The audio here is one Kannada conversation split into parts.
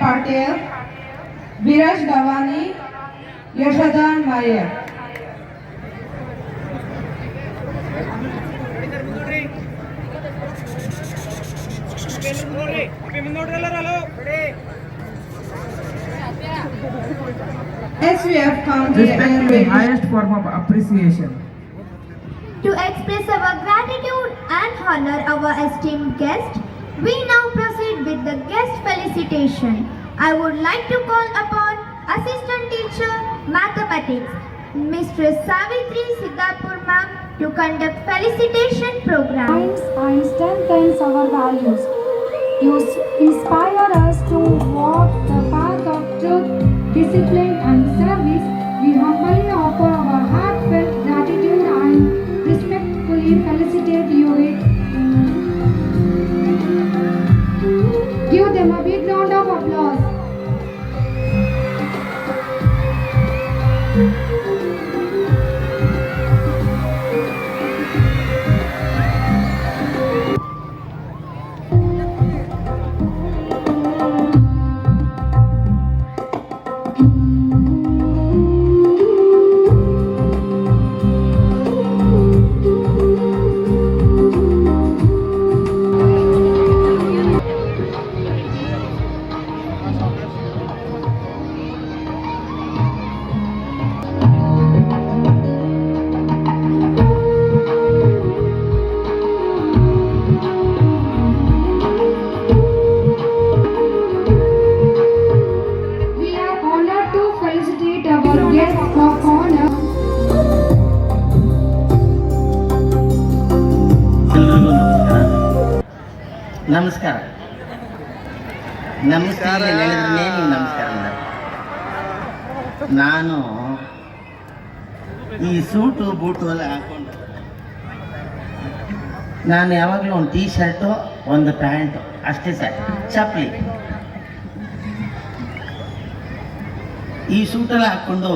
Patel, Viraj દવાની યશોદાન માયર As we have come here the highest form of appreciation. To express our gratitude and honor our esteemed guest, we now proceed with the guest felicitation. I would like to call upon Assistant Teacher Mathematics, Mistress Savitri Siddhapur ma'am to conduct felicitation program. Science and strengthens our values. You inspire us to walk the path of truth, discipline, Одна ನಮಸ್ಕಾರ. ನಮಸ್ಕಾರ. ನಮಸ್ಕಾರ ನಾನು ಈ ಸೂಟು ಬೂಟು ಎಲ್ಲ ಹಾಕೊಂಡು ನಾನು ಯಾವಾಗಲೂ ಒಂದು ಟೀ ಶರ್ಟು ಒಂದು ಪ್ಯಾಂಟು ಅಷ್ಟೇ ಸರ್ ಚಪ್ಪಲಿ. ಈ ಸೂಟೆಲ್ಲ ಹಾಕ್ಕೊಂಡು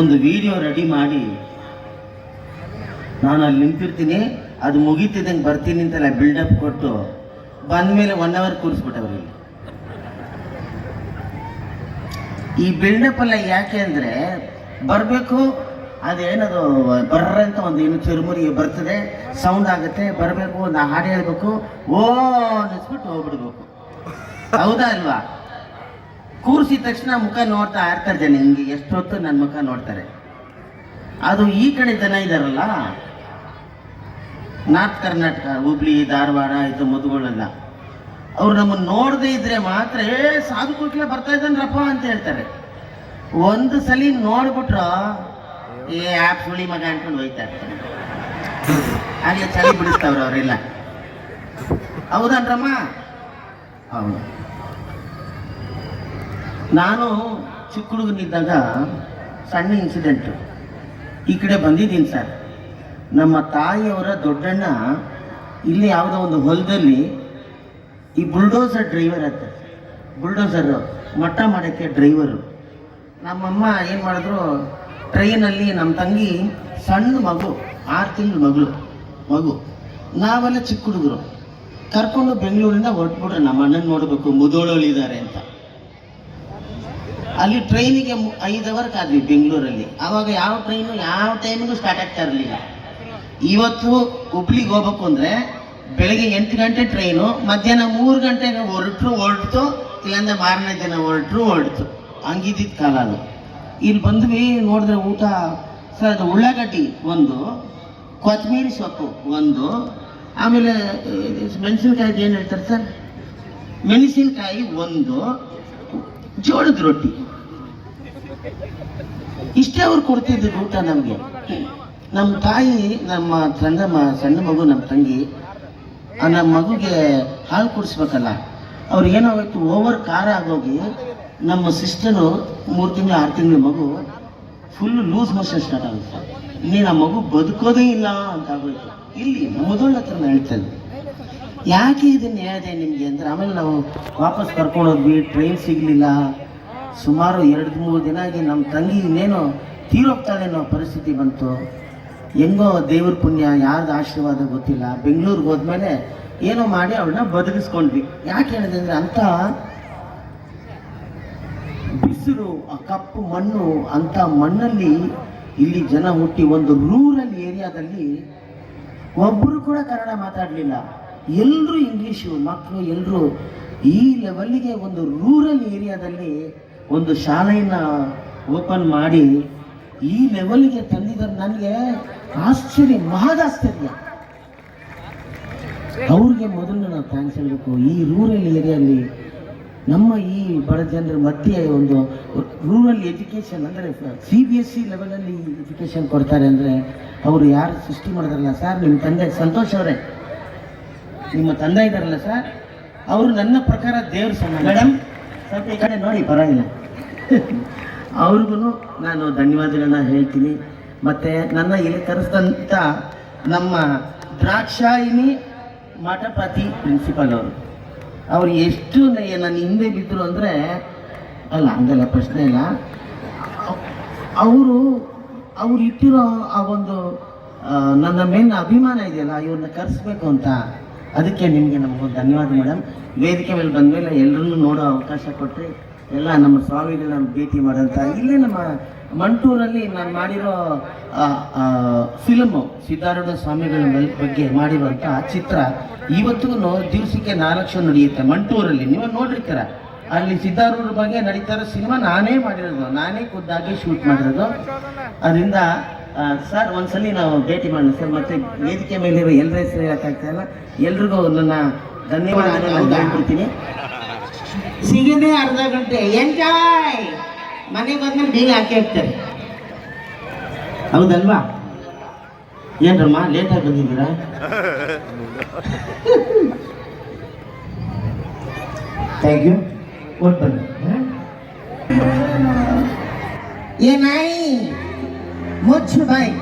ಒಂದು ವಿಡಿಯೋ ರೆಡಿ ಮಾಡಿ ನಾನು ಅಲ್ಲಿ ನಿಂತಿರ್ತೀನಿ. ಅದು ಮುಗೀತಿದ್ದಂಗೆ ಬರ್ತೀನಿ ಅಂತೆಲ್ಲ ಬಿಲ್ಡಪ್ ಕೊಟ್ಟು ಬಂದಮೇಲೆ ಒನ್ ಅವರ್ ಕೂರಿಸ್ಬಿಟ್ಟವ್ರು ಈ ಬಿಲ್ಡಪ್ ಎಲ್ಲ ಯಾಕೆ ಅಂದರೆ ಬರಬೇಕು, ಅದೇನದು, ಬರ್ರಂತ ಒಂದು ಏನು ಚುರುಮುರಿ ಬರ್ತದೆ ಸೌಂಡ್ ಆಗುತ್ತೆ, ಬರಬೇಕು, ಒಂದು ಹಾಡು ಹೇಳ್ಬೇಕು, ಓ ಅನ್ನಿಸ್ಬಿಟ್ಟು ಹೋಗ್ಬಿಡ್ಬೇಕು. ಹೌದಾ ಅಲ್ವಾ? ಕೂರಿಸಿದ ತಕ್ಷಣ ಮುಖ ನೋಡ್ತಾ ಇರ್ತಾರೆ ಜನ, ಹಿಂಗೆ ಎಷ್ಟೊತ್ತು ನನ್ನ ಮುಖ ನೋಡ್ತಾರೆ. ಅದು ಈ ಕಡೆ ಜನ ಇದಾರಲ್ಲ ನಾರ್ತ್ ಕರ್ನಾಟಕ, ಹುಬ್ಳಿ, ಧಾರವಾಡ, ಇದು ಮದುಗಳೆಲ್ಲ ಅವ್ರು ನಮ್ಮನ್ನು ನೋಡದೇ ಇದ್ರೆ ಮಾತ್ರ, ಏ ಸಾಧು ಕೋಕಿಲ ಬರ್ತಾ ರಪ್ಪ ಅಂತ ಹೇಳ್ತಾರೆ. ಒಂದು ಸಲ ನೋಡ್ಬಿಟ್ರು, ಏ ಆ್ಯಪ್ ಸುಳಿ ಮಗ ಅನ್ಕೊಂಡು ಹೋಯ್ತಾ ಇರ್ತಾರೆ ಅಲ್ಲಿ ಚಳಿ ಬಿಡಿಸ್ತಾವ್ರ ಅವರೆಲ್ಲ. ಹೌದನ್ರಮ್ಮ? ಹೌದು. ನಾನು ಚಿಕ್ಕ ಹುಡುಗನಿದ್ದಾಗ ಸಣ್ಣ ಇನ್ಸಿಡೆಂಟು ಈ ಕಡೆ ಬಂದಿದ್ದೀನಿ ಸರ್. ನಮ್ಮ ತಾಯಿಯವರ ದೊಡ್ಡಣ್ಣ ಇಲ್ಲಿ ಯಾವುದೋ ಒಂದು ಹೊಲದಲ್ಲಿ ಈ ಬುಲ್ಡೋಸರ್ ಡ್ರೈವರ್ ಅಂತ. ಬುಲ್ಡೋಸರ್ ಮಟ್ಟ ಮಾಡೋಕ್ಕೆ ಡ್ರೈವರು. ನಮ್ಮಮ್ಮ ಏನು ಮಾಡಿದ್ರು, ಟ್ರೈನಲ್ಲಿ ನಮ್ಮ ತಂಗಿ ಸಣ್ಣ ಮಗು, ಆರು ತಿಂಗಳ ಮಗಳು, ಮಗು. ನಾವೆಲ್ಲ ಚಿಕ್ಕ ಹುಡುಗರು. ಕರ್ಕೊಂಡು ಬೆಂಗಳೂರಿಂದ ಹೊರಟ್ಬಿಟ್ರೆ ನಮ್ಮ ಅಣ್ಣನ ನೋಡಬೇಕು ಮುದೋಳಲ್ಲಿದ್ದಾರೆ ಅಂತ. ಅಲ್ಲಿ ಟ್ರೈನಿಗೆ ಐದು ಅವರ್ ಕಾದ್ವಿ ಬೆಂಗಳೂರಲ್ಲಿ. ಆವಾಗ ಯಾವ ಟ್ರೈನು ಯಾವ ಟೈಮಿಗೂ ಸ್ಟಾರ್ಟ್ ಆಗ್ತಾ ಇರಲಿಲ್ಲ. ಇವತ್ತು ಹುಬ್ಳಿಗೆ ಹೋಗ್ಬೇಕು ಅಂದರೆ ಬೆಳಗ್ಗೆ ಎಂಟು ಗಂಟೆ ಟ್ರೈನು ಮಧ್ಯಾಹ್ನ ಮೂರು ಗಂಟೆಗೆ ಹೊರಟ್ರು, ಹೊರಡ್ತು. ಇಲ್ಲಾಂದ್ರೆ ಮಾರನೇ ದಿನ ಹೊರಟ್ರು, ಹೊರಡ್ತು. ಹಂಗಿದ್ದಿದ್ದು ಕಾಲ ಅದು. ಇಲ್ಲಿ ಬಂದ್ವಿ, ನೋಡಿದ್ರೆ ಊಟ, ಸರ್, ಅದು ಉಳ್ಳಾಗಡ್ಡಿ ಒಂದು ಕೊತ್ತಂಬರಿ ಸೊಪ್ಪು ಒಂದು, ಆಮೇಲೆ ಮೆಣಸಿನ್ಕಾಯಿಗೆ ಏನು ಹೇಳ್ತಾರೆ ಸರ್? ಮೆಣಸಿನ್ಕಾಯಿ ಒಂದು, ಜೋಳದ ರೊಟ್ಟಿ. ಇಷ್ಟೇ ಅವ್ರು ಕೊಡ್ತಿದ್ರು ಊಟ ನಮಗೆ. ನಮ್ಮ ತಾಯಿ, ನಮ್ಮ ಮ, ಸಣ್ಣ ಮಗು ನಮ್ಮ ತಂಗಿ, ಆ ನಮ್ಮ ಮಗುಗೆ ಹಾಲು ಕುಡಿಸ್ಬೇಕಲ್ಲ ಅವ್ರು ಏನಾಗೋಯ್ತು ಓವರ್ ಖಾರ ಆಗೋಗಿ ನಮ್ಮ ಸಿಸ್ಟರು ಮೂರು ತಿಂಗಳು, ಆರು ತಿಂಗಳು ಮಗು ಫುಲ್ ಲೂಸ್ ಮೋಷನ್ ಸ್ಟಾರ್ಟ್ ಆಗುತ್ತೆ. ನೀನು ಆ ಮಗು ಬದುಕೋದೇ ಇಲ್ಲ ಅಂತ ಆಗೋಯ್ತು. ಇಲ್ಲಿ ನಮ್ಮದೊಳ್ಳ ಹತ್ರ ಹೇಳ್ತಾ ಇದ್ದೆ ಯಾಕೆ ಇದನ್ನು ಹೇಳಿದೆ ನಿಮಗೆ ಅಂದರೆ, ಆಮೇಲೆ ನಾವು ವಾಪಸ್ ಕರ್ಕೊಂಡು ಹೋದ್ವಿ ಟ್ರೈನ್ ಸಿಗಲಿಲ್ಲ. ಸುಮಾರು ಎರಡು, ಮೂರು ದಿನ ಆಗಿ ನಮ್ಮ ತಂಗಿ ಇನ್ನೇನು ಅನ್ನೋ ಪರಿಸ್ಥಿತಿ ಬಂತು. ಹೆಂಗೋ ದೇವ್ರ ಪುಣ್ಯ, ಯಾರ್ದು ಆಶೀರ್ವಾದ ಗೊತ್ತಿಲ್ಲ. ಬೆಂಗಳೂರಿಗೆ ಹೋದ್ಮೇಲೆ ಏನೋ ಮಾಡಿ ಅವಳನ್ನ ಬದುಕಿಸ್ಕೊಂಡ್ವಿ. ಯಾಕೆ ಹೇಳಿದೆ ಅಂದರೆ ಅಂಥ ಬಿಸಿಲು ಆ ಕಪ್ಪು ಮಣ್ಣು, ಅಂತ ಮಣ್ಣಲ್ಲಿ ಇಲ್ಲಿ ಜನ ಹುಟ್ಟಿ ಒಂದು ರೂರಲ್ ಏರಿಯಾದಲ್ಲಿ ಒಬ್ಬರು ಕೂಡ ಕನ್ನಡ ಮಾತಾಡಲಿಲ್ಲ. ಎಲ್ಲರೂ ಇಂಗ್ಲೀಷು ಮಕ್ಕಳು ಎಲ್ಲರೂ ಈ ಲೆವೆಲ್ಗೆ ಒಂದು ರೂರಲ್ ಏರಿಯಾದಲ್ಲಿ ಒಂದು ಶಾಲೆಯನ್ನು ಓಪನ್ ಮಾಡಿ ಈ ಲೆವೆಲ್ಗೆ ತಂದಿದ್ದಾರೆ. ನನಗೆ ಆಶ್ಚರ್ಯ ಮಹದಾಶ್ಚರ್ಯ ಅವ್ರಿಗೆ ಮೊದಲು ನಾವು ಥ್ಯಾಂಕ್ಸ್ ಹೇಳಬೇಕು. ಈ ರೂರಲ್ ಏರಿಯಲ್ಲಿ ನಮ್ಮ ಈ ಬಡ ಜನರ ಮಧ್ಯೆ ಒಂದು ರೂರಲ್ ಎಜುಕೇಷನ್ ಅಂದರೆ ಸಿ ಬಿ ಎಸ್ ಸಿ ಲೆವೆಲಲ್ಲಿ ಎಜುಕೇಷನ್ ಕೊಡ್ತಾರೆ ಅಂದರೆ ಅವರು ಯಾರು ಸೃಷ್ಟಿ ಮಾಡಿದಾರಲ್ಲ ಸರ್ ನಿಮ್ಮ ತಂದೆ ಸಂತೋಷ್ ಅವರೇ. ನಿಮ್ಮ ತಂದೆ ಇದ್ದಾರಲ್ಲ ಸರ್ ಅವರು ನನ್ನ ಪ್ರಕಾರ ದೇವ್ರ ಸಮ ಮೇಡಮ್ ಸ್ವಲ್ಪ ಈ ಕಡೆ ನೋಡಿ ಪರವಾಗಿಲ್ಲ. ಅವ್ರಿಗೂ ನಾನು ಧನ್ಯವಾದಗಳನ್ನ ಹೇಳ್ತೀನಿ. ಮತ್ತು ನನ್ನ ಇಲ್ಲಿ ಕರೆಸಿದಂಥ ನಮ್ಮ ದ್ರಾಕ್ಷಾಯಿನಿ ಮಠಪತಿ ಪ್ರಿನ್ಸಿಪಲ್ ಅವರು. ಅವ್ರು ಎಷ್ಟು ನನ್ನ ಹಿಂದೆ ಬಿದ್ದರು ಅಂದರೆ, ಅಲ್ಲ, ಹಂಗಲ್ಲ, ಪ್ರಶ್ನೆ ಇಲ್ಲ. ಅವರು, ಅವ್ರು ಇಟ್ಟಿರೋ ಆ ಒಂದು ನನ್ನ ಮೇನ್ ಅಭಿಮಾನ ಇದೆಯಲ್ಲ, ಇವ್ರನ್ನ ಕರೆಸ್ಬೇಕು ಅಂತ. ಅದಕ್ಕೆ ನಿಮಗೆ ನಮಗೊಂದು ಧನ್ಯವಾದ ಮೇಡಮ್ ವೇದಿಕೆ ಮೇಲೆ ಬಂದಮೇಲೆ ಎಲ್ಲರನ್ನೂ ನೋಡೋ ಅವಕಾಶ ಕೊಟ್ಟರೆ ಎಲ್ಲ ನಮ್ಮ ಸ್ವಾಮಿಗಳನ್ನ ಭೇಟಿ ಮಾಡೋಂಥ ಇಲ್ಲೇ ನಮ್ಮ ಮಂಟೂರಲ್ಲಿ ನಾನು ಮಾಡಿರೋ ಫಿಲ್ಮು ಸಿದ್ಧಾರೂಢ ಸ್ವಾಮಿಗಳ ಬಗ್ಗೆ ಮಾಡಿರುವಂಥ ಚಿತ್ರ ಇವತ್ತಿಗೂ ದಿವಸಕ್ಕೆ ನಾಲ್ಕು ನಡೆಯುತ್ತೆ ಮಂಟೂರಲ್ಲಿ. ನೀವು ನೋಡಿರ್ತೀರ ಅಲ್ಲಿ ಸಿದ್ಧಾರೂಢ ಬಗ್ಗೆ ನಡೀತಾ ಇರೋ ಸಿನಿಮಾ ನಾನೇ ಮಾಡಿರೋದು. ನಾನೇ ಖುದ್ದಾಗಿ ಶೂಟ್ ಮಾಡಿರೋದು. ಅದರಿಂದ ಸರ್, ಒಂದ್ಸಲಿ ನಾವು ಭೇಟಿ ಮಾಡೋಣ ಸರ್. ಮತ್ತೆ ವೇದಿಕೆ ಮೇಲಿರೋ ಎಲ್ಲರ ಹೆಸರು ಹೇಳಕ್ಕಾಗ್ತಾ ಇಲ್ಲ. ಎಲ್ರಿಗೂ ನನ್ನ ಧನ್ಯವಾದಗಳನ್ನ ಹೇಳ್ಬಿಡ್ತೀನಿ ಸಿಗದೆ ಅರ್ಧ ಗಂಟೆ. ಎಂಜಾಯ್ ಮನೆಗೆ ಬಂದ್ಮೇಲೆ ಬೀಗ ಹಾಕಿ ಹೋಗ್ತಾರೆ ಹೌದಲ್ವಾ ಏನ್ರಮ್ಮ ಲೇಟಾಗಿ ಬಂದಿದ್ದೀರಾ ಥ್ಯಾಂಕ್ ಯು ಕೊಟ್ಟು ಬನ್ನಿ ಏನಾಯಿ ಮುಚ್ಚು ಬಾಯ್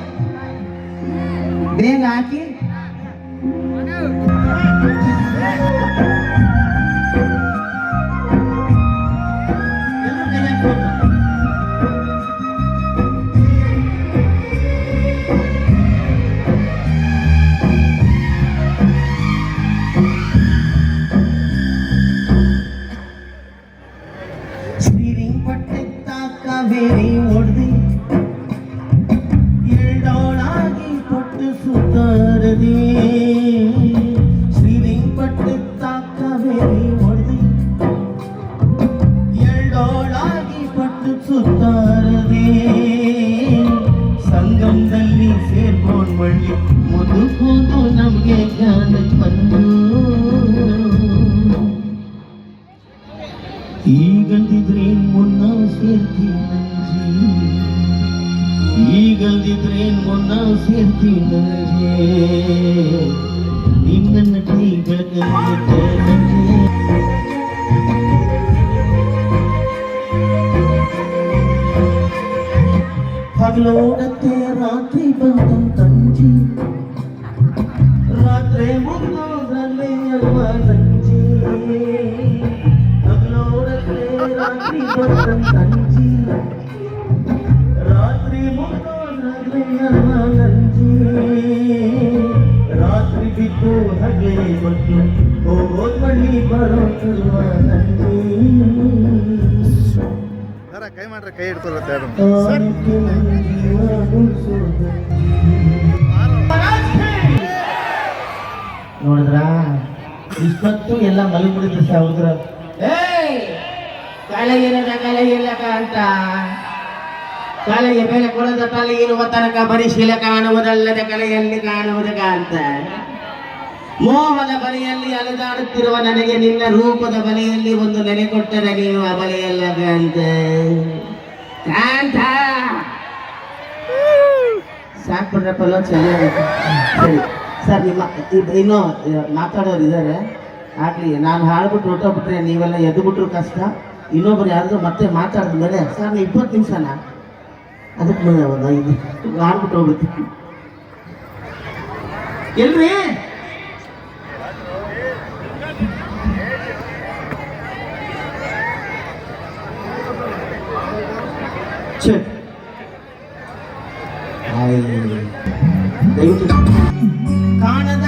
ಬೇಗ ಹಾಕಿ காவேரி ஓடுது ಈಗಲ್ದಿದ್ರೆ முன்னால் ಸೇರ್ತೀನಿ ಈಗಲ್ದಿದ್ರೆ ஈகழ்ந்திதிரேன் ಸೇರ್ತೀನಿ சேர்த்தி நன்றி இன்ன ರಾತ್ರಿ പകലോടത്തെ രാത്രി ബന്ധം തഞ്ചി രാത്രി ರಾತ್ರಿ ರಾತ್ರಿ ಬಿದ್ದು ಹಗೆ ಬಂದು ಹೋಗಿ ಸರ ಕೈ ಮಾಡ್ರೆ ಕೈ ಉಳ್ಸೋದು. ನೋಡಿದ್ರ? ಇಷ್ಟೊತ್ತು ಎಲ್ಲ ಮಲಗಿಬಿಡಿದ್ರು ಸಾವಿರ ಕಾಲಗಿರದ ಕಾಲಗಿರ್ಲಕ ಅಂತ ಕಾಲಿಗೆ ಬೆಲೆ ಕೊಡದ ತಲೆಗಿರುವ ತನಕ ಪರಿಶೀಲ ಕಾಣುವುದಲ್ಲದ ಕಲೆಯಲ್ಲಿ ಕಾಣುವುದಕ ಅಂತ ಮೋಹದ ಬಲೆಯಲ್ಲಿ ಅಲೆದಾಡುತ್ತಿರುವ ನನಗೆ ನಿನ್ನ ರೂಪದ ಬಲೆಯಲ್ಲಿ ಒಂದು ನೆನೆ ಕೊಟ್ಟರೆ ನೀನು ಆ ಬಲೆಯಲ್ಲ ಕಾಂತ. ಕಾಂತ! ಸಾಕ್ಬಿಡ್ರಪ್ಪ ಸರಿ. ಸರ್, ನಿಮ್ಮ ಇನ್ನೂ ಮಾತಾಡೋರು ಇದ್ದಾರೆ ಆಗಲಿ, ನಾನು ಹಾಡ್ಬಿಟ್ಟು ಹೊಟ್ಟೋಗ್ಬಿಟ್ರೆ ನೀವೆಲ್ಲ ಎದ್ದುಬಿಟ್ರು ಕಷ್ಟ. ಇನ್ನೊಬ್ರು ಯಾರಾದ್ರೂ ಮತ್ತೆ ಮಾತಾಡಿದ ಮೇಲೆ ಸರ್, ನೀವು ಇಪ್ಪತ್ತು ನಿಮಿಷನ ಅದಕ್ಕೆ ಮುಂದೆ ಒಂದು ಐದು ಹಾಡ್ಬಿಟ್ಟು ಹೋಗ್ಬಿಡ್ತೀನಿ ಎಲ್ರಿ ಛೆ. ಆಯ್. ದಯವಿಟ್ಟು ಕಾಣದ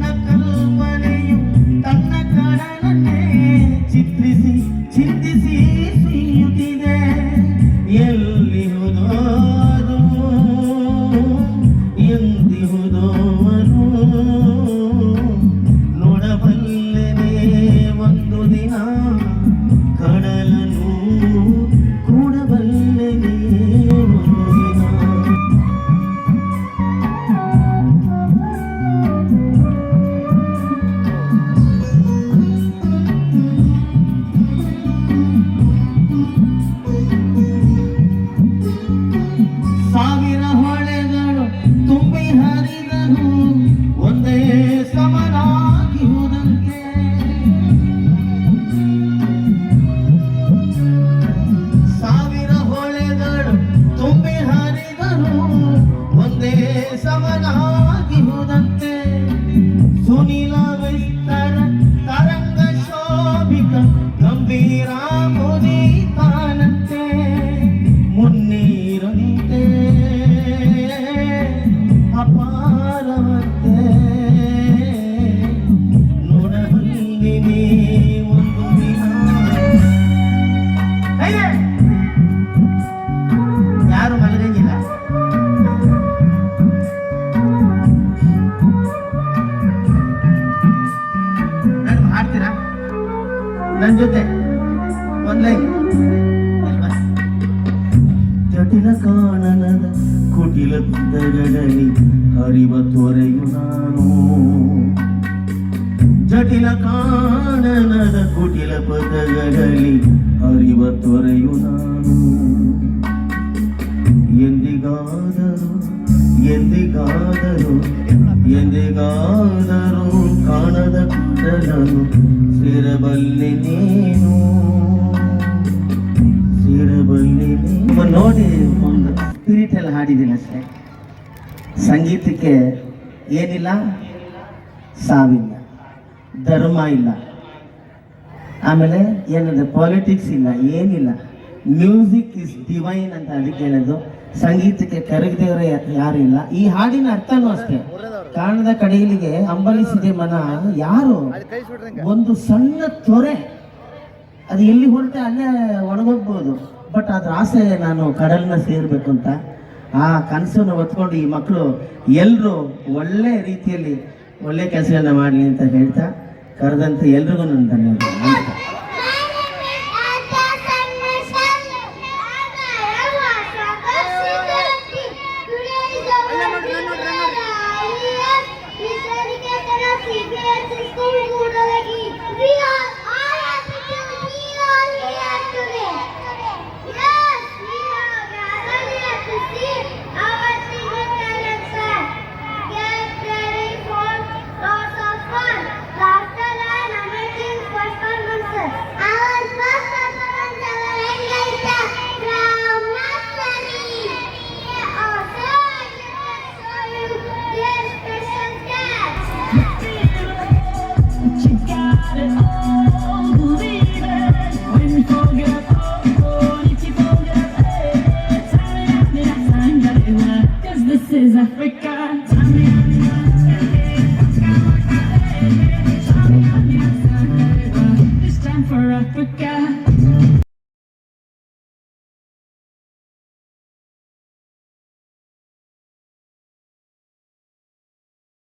ನನ್ನ ಜೊತೆ ಜಟಿಲ ಕಾಣನದ ಕುಟಿಲ ಪದಗಳಲ್ಲಿ ಹರಿವ ತೊರೆಯು ನಾನು. ಜಟಿಲ ಕಾಣನದ ಕುಟಿಲ ಪದಗಳಲ್ಲಿ ಹರಿವ ತೊರೆಯು ನಾನು. ಎಂದಿಗಾದರೂ ಎಂದಿಗಾದರೂ ಎಂದಿಗಾದರೂ ಕಾಣದ ಕುಡಲನು ಸೇರಬಲ್ಲೆ ನೀನು. ಸಿರಬಲ್ಲಿ ನೋಡಿ ಒಂದು ಸ್ಪಿರಿಟ್ ಎಲ್ಲ ಹಾಡಿದ್ದೀನಿ ಅಷ್ಟೇ. ಸಂಗೀತಕ್ಕೆ ಏನಿಲ್ಲ? ಸಾವಿಲ್ಲ. ಧರ್ಮ ಇಲ್ಲ. ಆಮೇಲೆ ಏನಂದ್ರೆ ಪಾಲಿಟಿಕ್ಸ್ ಇಲ್ಲ, ಏನಿಲ್ಲ. ಮ್ಯೂಸಿಕ್ ಇಸ್ ಡಿವೈನ್ ಅಂತ ಅದಕ್ಕೆ ಹೇಳೋದು ಸಂಗೀತಕ್ಕೆ ಕರಗದೇವರೇ ಯಾರು ಇಲ್ಲ. ಈ ಹಾಡಿನ ಅರ್ಥನೂ ಅಷ್ಟೇ. ಕಾಣದ ಕಡೆಯಲಿಗೆ ಅಂಬಲಿಸಿದೆ ಮನ, ಯಾರು? ಒಂದು ಸಣ್ಣ ತೊರೆ. ಅದು ಎಲ್ಲಿ ಹೊರಟೆ ಅಲ್ಲೇ ಒಣಗೋಗ್ಬೋದು. ಬಟ್ ಅದ್ರ ಆಸೆ ನಾನು ಕಡಲನ್ನ ಸೇರ್ಬೇಕು ಅಂತ. ಆ ಕನಸನ್ನು ಹೊತ್ಕೊಂಡು ಈ ಮಕ್ಕಳು ಎಲ್ಲರೂ ಒಳ್ಳೆ ರೀತಿಯಲ್ಲಿ ಒಳ್ಳೆ ಕೆಲಸಗಳನ್ನ ಮಾಡಲಿ ಅಂತ ಹೇಳ್ತಾ, ಕರೆದಂತ ಎಲ್ರಿಗೂ ನನ್ನ ಧನ್ಯವಾದ